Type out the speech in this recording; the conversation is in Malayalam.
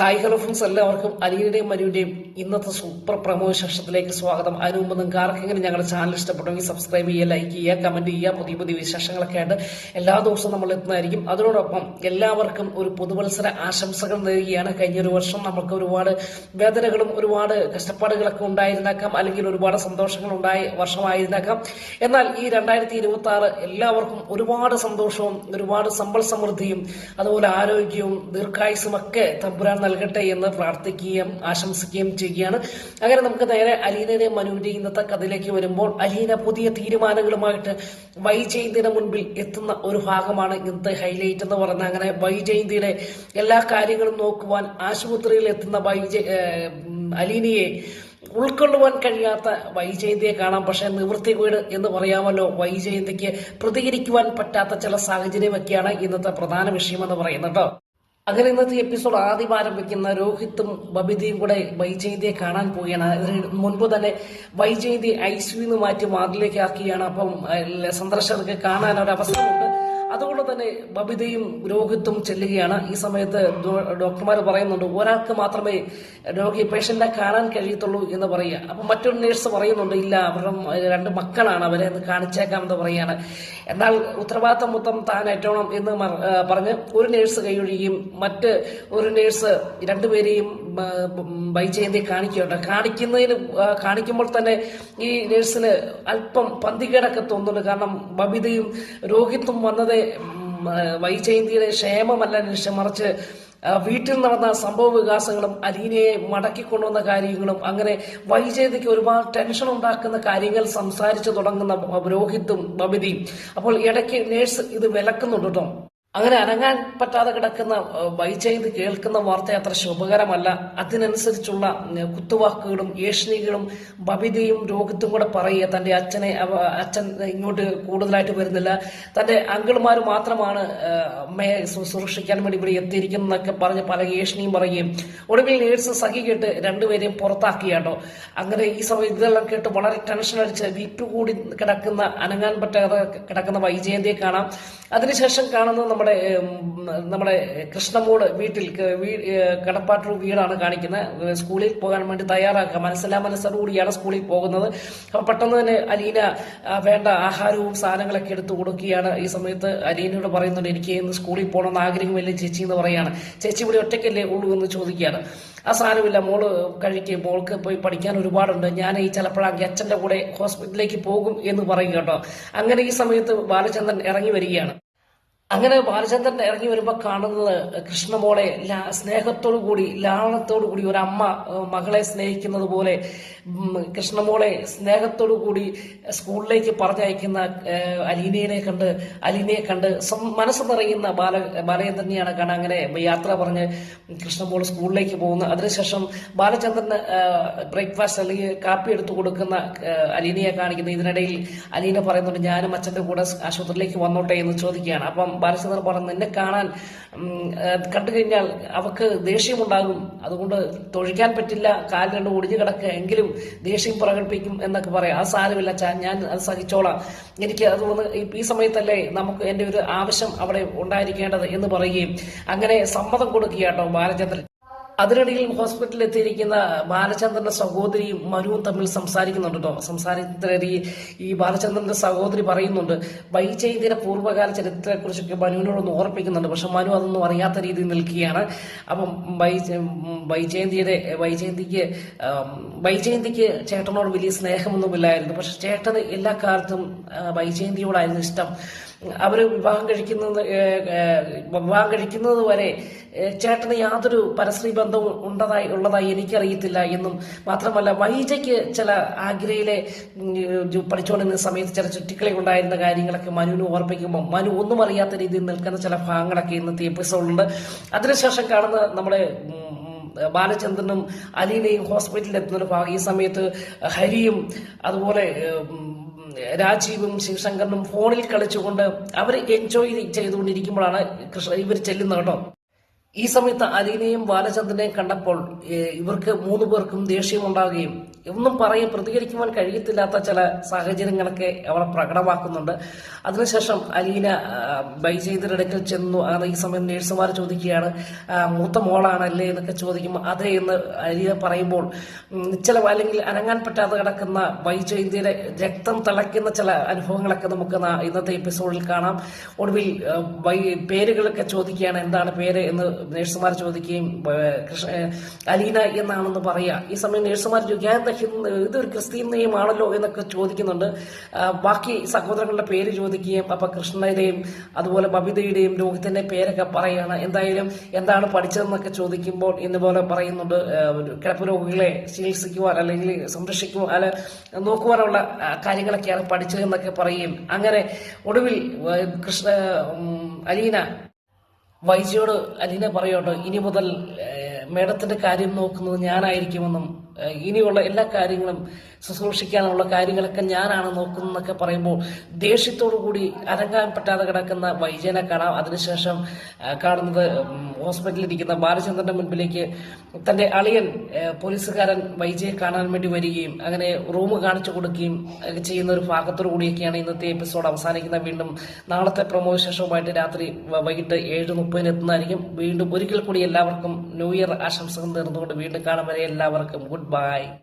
ഹായ് ഹലോ ഫ്രണ്ട്സ് എല്ലാവർക്കും അലിയുടെയും മരുവിന്റെയും ഇന്നത്തെ സൂപ്പർ പ്രമോ വിശേഷത്തിലേക്ക് സ്വാഗതം. അതിനു മുമ്പ് നിങ്ങൾക്ക് ആർക്കെങ്കിലും ഞങ്ങളുടെ ചാനൽ ഇഷ്ടപ്പെട്ടെങ്കിൽ സബ്സ്ക്രൈബ് ചെയ്യുക ലൈക്ക് ചെയ്യുക കമന്റ് ചെയ്യുക പുതിയ പുതിയ വിശേഷങ്ങളൊക്കെ ആയിട്ട് എല്ലാ ദിവസവും നമ്മൾ എത്തുന്നതായിരിക്കും. അതിനോടൊപ്പം എല്ലാവർക്കും ഒരു പുതുവത്സര ആശംസകൾ നേരുകയാണ്. കഴിഞ്ഞൊരു വർഷം നമുക്ക് ഒരുപാട് വേദനകളും ഒരുപാട് കഷ്ടപ്പാടുകളൊക്കെ ഉണ്ടായിരുന്നേക്കാം. അല്ലെങ്കിൽ ഒരുപാട് സന്തോഷങ്ങൾ ഉണ്ടായ വർഷമായിരുന്നേക്കാം. എന്നാൽ ഈ രണ്ടായിരത്തി ഇരുപത്തി ആറ് എല്ലാവർക്കും ഒരുപാട് സന്തോഷവും ഒരുപാട് സമ്പൽ സമൃദ്ധിയും അതുപോലെ ആരോഗ്യവും ദീർഘായുസും ഒക്കെ തമ്പുരാൻ നൽകട്ടെ എന്ന് പ്രാർത്ഥിക്കുകയും ആശംസിക്കുകയും ചെയ്യുകയാണ്. അങ്ങനെ നമുക്ക് നേരെ അലീനയുടെയും മനുവിന്റെയും ഇന്നത്തെ കഥയിലേക്ക് വരുമ്പോൾ അലീന പുതിയ തീരുമാനങ്ങളുമായിട്ട് വൈജയന്തിയുടെ മുൻപിൽ എത്തുന്ന ഒരു ഭാഗമാണ് ഇന്നത്തെ ഹൈലൈറ്റ് എന്ന് പറയുന്നത്. അങ്ങനെ വൈജയന്തിയുടെ എല്ലാ കാര്യങ്ങളും നോക്കുവാൻ ആശുപത്രിയിൽ എത്തുന്ന വൈജ അലീനയെ ഉൾക്കൊള്ളുവാൻ കഴിയാത്ത വൈജയന്തിയെ കാണാം. പക്ഷെ നിവൃത്തി വീട് എന്ന് പറയാമല്ലോ. വൈജയന്തിക്ക് പ്രതികരിക്കുവാൻ പറ്റാത്ത ചില സാഹചര്യമൊക്കെയാണ് ഇന്നത്തെ പ്രധാന വിഷയം എന്ന് പറയുന്നത് അങ്ങനെ ഇന്നത്തെ എപ്പിസോഡ് ആദ്യം ആരംഭിക്കുന്ന രോഹിത്തും ബബിതയും കൂടെ വൈജയന്തിയെ കാണാൻ പോവുകയാണ്. അതിന് മുൻപ് തന്നെ വൈജയന്തി ഐ സിന്ന് മാറ്റി വാർഡിലേക്ക് ആക്കിയാണ്. അപ്പം സന്ദർശകർക്ക് കാണാൻ ഒരു അവസരമുണ്ട്. അതുകൊണ്ട് തന്നെ ബബിതയും രോഹിത്തും ചെല്ലുകയാണ്. ഈ സമയത്ത് ഡോക്ടർമാർ പറയുന്നുണ്ട് ഒരാൾക്ക് മാത്രമേ രോഗി പേഷ്യന്റിനെ കാണാൻ കഴിയത്തുള്ളൂ എന്ന് പറയുക. അപ്പൊ മറ്റൊരു നേഴ്സ് പറയുന്നുണ്ട് ഇല്ല അവരുടെ രണ്ട് മക്കളാണ് അവരെ കാണിച്ചേക്കാം എന്ന് പറയാണ് എന്നാൽ ഉത്തരവാദിത്തം മൊത്തം താൻ ഏറ്റണം എന്ന് പറഞ്ഞ് ഒരു നേഴ്സ് കൈയൊഴിയും മറ്റ് ഒരു നേഴ്സ് രണ്ടുപേരെയും ആ, വൈജയന്തി കാണിക്കുകയുണ്ട് കാണിക്കുന്നതിന് കാണിക്കുമ്പോൾ തന്നെ ഈ നേഴ്സിന് അല്പം പന്തികേടൊക്കെ തോന്നുന്നുണ്ട്. കാരണം ബബിതയും രോഹിത്തും വന്നത് വൈജയന്തിയുടെ ക്ഷേമമല്ല അന്വേഷിച്ച് മറിച്ച് വീട്ടിൽ നടന്ന സംഭവ വികാസങ്ങളും അലീനയെ മടക്കിക്കൊണ്ടുവന്ന കാര്യങ്ങളും അങ്ങനെ വൈജയന്തിക്ക് ഒരുപാട് ടെൻഷൻ ഉണ്ടാക്കുന്ന കാര്യങ്ങൾ സംസാരിച്ചു തുടങ്ങുന്ന രോഹിത്തും ബബിതയും. അപ്പോൾ ഇടയ്ക്ക് നേഴ്സ് ഇത് വിലക്കുന്നുണ്ട് കേട്ടോ. അങ്ങനെ അനങ്ങാൻ പറ്റാതെ കിടക്കുന്ന വൈചെയ്ത് കേൾക്കുന്ന വാർത്ത അത്ര ശുഭകരമല്ല. അതിനനുസരിച്ചുള്ള കുത്തുവാക്കുകളും ഏഷണികളും ബബിതയും രോഗത്തും കൂടെ പറയുക. തന്റെ അച്ഛനെ അച്ഛൻ ഇങ്ങോട്ട് കൂടുതലായിട്ട് വരുന്നില്ല. തന്റെ അങ്കിൾമാർ മാത്രമാണ് അമ്മയെ ശുശ്രൂഷിക്കാൻ വേണ്ടി ഇവിടെ എത്തിയിരിക്കുന്നതൊക്കെ പറഞ്ഞ് പല ഏഷണിയും പറയുകയും ഒടുവിൽ നേഴ്സ് സഖി കേട്ട് രണ്ടുപേരെയും പുറത്താക്കിയാട്ടോ. അങ്ങനെ ഈ സമയം ഇതെല്ലാം കേട്ട് വളരെ ടെൻഷൻ അടിച്ച് വീട്ടുകൂടി കിടക്കുന്ന അനങ്ങാൻ പറ്റാതെ കിടക്കുന്ന വൈജയന്തിയെ കാണാം. അതിനുശേഷം കാണുന്നത് നമ്മുടെ നമ്മുടെ കൃഷ്ണമോൾ വീട്ടിൽ കടപ്പാട്ടൂർ വീടാണ് കാണിക്കുന്നത്. സ്കൂളിൽ പോകാൻ വേണ്ടി തയ്യാറാക്കുക. മനസ്സിലാ മനസ്സോടുകൂടിയാണ് സ്കൂളിൽ പോകുന്നത്. അപ്പം പെട്ടെന്ന് തന്നെ അലീന വേണ്ട ആഹാരവും സാധനങ്ങളൊക്കെ എടുത്തു കൊടുക്കുകയാണ്. ഈ സമയത്ത് അലീനയോട് പറയുന്നുണ്ട് എനിക്ക് ഇന്ന് സ്കൂളിൽ പോകണമെന്ന് ആഗ്രഹമില്ല ചേച്ചി എന്ന് പറയുകയാണ്. ചേച്ചി ഇവിടെ ഒറ്റയ്ക്കല്ലേ ഉള്ളൂ എന്ന് ചോദിക്കുകയാണ്. ആ സാധനമില്ല മോൾ കഴിക്കും. മോൾക്ക് പോയി പഠിക്കാൻ ഒരുപാടുണ്ട്. ഞാൻ ഈ ചിലപ്പോഴാണെങ്കിൽ അച്ഛന്റെ കൂടെ ഹോസ്പിറ്റലിലേക്ക് പോകും എന്ന് പറയും കേട്ടോ. അങ്ങനെ ഈ സമയത്ത് ബാലചന്ദ്രൻ ഇറങ്ങി വരികയാണ്. അങ്ങനെ ബാലചന്ദ്രൻ ഇറങ്ങി വരുമ്പോൾ കാണുന്നത് കൃഷ്ണമോളെ സ്നേഹത്തോടു കൂടി ലാളനത്തോടു കൂടി ഒരു അമ്മ മകളെ സ്നേഹിക്കുന്നത് പോലെ കൃഷ്ണമോളെ സ്നേഹത്തോടു കൂടി സ്കൂളിലേക്ക് പറഞ്ഞയക്കുന്ന അലീനയെ കണ്ട് അലീനയെ കണ്ട് മനസ്സ് നിറയുന്ന ബാല ബാലചന്ദ്രനെയാണ് കാണാൻ അങ്ങനെ യാത്ര പറഞ്ഞ് കൃഷ്ണമോൾ സ്കൂളിലേക്ക് പോകുന്നു അതിനുശേഷം ബാലചന്ദ്രന് ബ്രേക്ക്ഫാസ്റ്റ് അല്ലെങ്കിൽ കാപ്പി എടുത്തു കൊടുക്കുന്ന അലീനയെ കാണിക്കുന്നു. ഇതിനിടയിൽ അലീന പറയുന്നുണ്ട് ഞാനും അച്ഛന്റെ കൂടെ ആശുപത്രിയിലേക്ക് വന്നോട്ടെ എന്ന് ചോദിക്കുകയാണ്. അപ്പം ബാലചന്ദ്രൻ പറഞ്ഞു നിന്നെ കാണാൻ കണ്ടു കഴിഞ്ഞാൽ അവക്ക് ദേഷ്യമുണ്ടാകും. അതുകൊണ്ട് തൊഴിക്കാൻ പറ്റില്ല കാൽ രണ്ട് ഒടിഞ്ഞു കിടക്കുക എങ്കിലും ദേഷ്യം പ്രകടിപ്പിക്കും എന്നൊക്കെ പറയാം. ആ സാരമില്ല ഞാൻ അത് സഹിച്ചോളാം. എനിക്ക് അതുകൊണ്ട് ഈ- സമയത്തല്ലേ നമുക്ക് എന്റെ ഒരു ആവശ്യം അവിടെ ഉണ്ടായിരിക്കേണ്ടത് എന്ന് പറയുകയും അങ്ങനെ സമ്മതം കൊടുക്കുക കേട്ടോ ബാലചന്ദ്രൻ. അതിനിടയിൽ ഹോസ്പിറ്റലിൽ എത്തിയിരിക്കുന്ന ബാലചന്ദ്രന്റെ സഹോദരിയും മനുവും തമ്മിൽ സംസാരിക്കുന്നുണ്ട് കേട്ടോ. ഈ ബാലചന്ദ്രന്റെ സഹോദരി പറയുന്നുണ്ട് വൈജയന്തിയുടെ പൂർവകാല ചരിത്രത്തെക്കുറിച്ചൊക്കെ മനുവിനോടൊന്ന് ഓർപ്പിക്കുന്നുണ്ട്. പക്ഷെ മനു അതൊന്നും അറിയാത്ത രീതിയിൽ നിൽക്കുകയാണ്. അപ്പം വൈചയന്തിയുടെ വൈജയന്തിയുടെ വൈജയന്തിക്ക് വൈജയന്തിക്ക് ചേട്ടനോട് വലിയ സ്നേഹമൊന്നുമില്ലായിരുന്നു. പക്ഷെ ചേട്ടന് എല്ലാ കാലത്തും വൈചയന്തിയോടായിരുന്നു ഇഷ്ടം. അവർ വിവാഹം കഴിക്കുന്നത് വിവാഹം കഴിക്കുന്നത് വരെ ചേട്ടന് യാതൊരു പരസ്ത്രീ ബന്ധവും ഉണ്ടതായി ഉള്ളതായി എനിക്കറിയത്തില്ല എന്നും മാത്രമല്ല വൈജയ്ക്ക് ചില ആഗ്രയിലെ പഠിച്ചുകൊണ്ടിരുന്ന സമയത്ത് ചില ചുറ്റിക്കളി ഉണ്ടായിരുന്ന കാര്യങ്ങളൊക്കെ മനുവിന് ഓർപ്പിക്കുമ്പോൾ മനു ഒന്നും അറിയാത്ത രീതിയിൽ നിൽക്കുന്ന ചില ഭാഗങ്ങളൊക്കെ ഇന്നത്തെ എപ്പിസോഡിലുണ്ട്. അതിനുശേഷം കാണുന്ന നമ്മുടെ ബാലചന്ദ്രനും അലീനയും ഹോസ്പിറ്റലിൽ എത്തുന്ന ഭാഗം. ഈ സമയത്ത് ഹരിയും അതുപോലെ രാജീവും ശിവശങ്കറിനും ഫോണിൽ കളിച്ചുകൊണ്ട് അവർ എൻജോയ് ചെയ്തുകൊണ്ടിരിക്കുമ്പോഴാണ് കൃഷ്ണ ഇവർ ചെല്ലുന്നത് കേട്ടോ. ഈ സമയത്ത് അലീനയും ബാലചന്ദ്രനെയും കണ്ടപ്പോൾ ഇവർക്ക് മൂന്ന് പേർക്കും ദേഷ്യമുണ്ടാവുകയും ഒന്നും പറയും പ്രതികരിക്കുവാൻ കഴിയത്തില്ലാത്ത ചില സാഹചര്യങ്ങളൊക്കെ അവർ പ്രകടമാക്കുന്നുണ്ട്. അതിനുശേഷം അലീന ആ, ബൈജയന്തിന്റെ അടുക്കൽ ചെന്നു. ആണ് ഈ സമയം നേഴ്സുമാർ ചോദിക്കുകയാണ് മൂത്ത മോളാണല്ലേ എന്നൊക്കെ ചോദിക്കുമ്പോൾ അതെ എന്ന് അലീന പറയുമ്പോൾ ചില അല്ലെങ്കിൽ അനങ്ങാൻ പറ്റാതെ കിടക്കുന്ന ബൈജയന്തിയുടെ രക്തം തിളയ്ക്കുന്ന ചില അനുഭവങ്ങളൊക്കെ നമുക്ക് ഇന്നത്തെ എപ്പിസോഡിൽ കാണാം. ഒടുവിൽ പേരുകളൊക്കെ ചോദിക്കുകയാണ് എന്താണ് പേര് എന്ന് നേഴ്സുമാർ ചോദിക്കുകയും അലീന എന്നാണെന്ന് പറയുക ഈ സമയം നേഴ്സുമാർ ചോദിക്കുക "എന്താ ഹിന്ദു ഇതൊരു ക്രിസ്ത്യൻ നെയ്മാണല്ലോ എന്നൊക്കെ ചോദിക്കുന്നുണ്ട്. ബാക്കി സഹോദരങ്ങളുടെ പേര് ചോദിക്കുകയും അപ്പൊ കൃഷ്ണയുടെയും അതുപോലെ ബബിതയുടെയും രോഹിത്തിന്റെ പേരൊക്കെ പറയുകയാണ് എന്തായാലും എന്താണ് പഠിച്ചതെന്നൊക്കെ ചോദിക്കുമ്പോൾ ഇന്നുപോലെ പറയുന്നുണ്ട് കിടപ്പ് രോഗികളെ ചികിത്സിക്കുവാൻ അല്ലെങ്കിൽ സംരക്ഷിക്കുവാൻ അല്ല നോക്കുവാനുള്ള കാര്യങ്ങളൊക്കെയാണ് പഠിച്ചതെന്നൊക്കെ പറയുകയും അങ്ങനെ ഒടുവിൽ കൃഷ്ണ അലീന വൈജിയോട് അലീന പറയോട്ടോ ഇനി മുതൽ മേഡത്തിന്റെ കാര്യം നോക്കുന്നത് ഞാനായിരിക്കുമെന്നും ഇനിയുള്ള എല്ലാ കാര്യങ്ങളും ശുശ്രൂഷിക്കാനുള്ള കാര്യങ്ങളൊക്കെ ഞാനാണ് നോക്കുന്നതെന്നൊക്കെ പറയുമ്പോൾ ദേഷ്യത്തോടു കൂടി അരങ്ങാൻ പറ്റാതെ കിടക്കുന്ന വൈജയനെ കാണാം. അതിനുശേഷം കാണുന്നത് ഹോസ്പിറ്റലിൽ ഇരിക്കുന്ന ബാലചന്ദ്രന്റെ മുൻപിലേക്ക് തന്റെ അളിയൻ പോലീസുകാരൻ വൈജയെ കാണാൻ വേണ്ടി വരികയും അങ്ങനെ റൂം കാണിച്ചു കൊടുക്കുകയും ചെയ്യുന്ന ഒരു ഭാഗത്തോടു കൂടിയൊക്കെയാണ് ഇന്നത്തെ എപ്പിസോഡ് അവസാനിക്കുന്ന. വീണ്ടും നാളത്തെ പ്രൊമോ ശേഷവുമായിട്ട് രാത്രി വൈകിട്ട് ഏഴ് മുപ്പതിന് എത്തുന്നതായിരിക്കും. വീണ്ടും ഒരിക്കൽ കൂടി എല്ലാവർക്കും ന്യൂ ഇയർ ആശംസകൾ നേർന്നുകൊണ്ട് വീണ്ടും കാണും. വരെ എല്ലാവർക്കും ഗുഡ് ബൈ.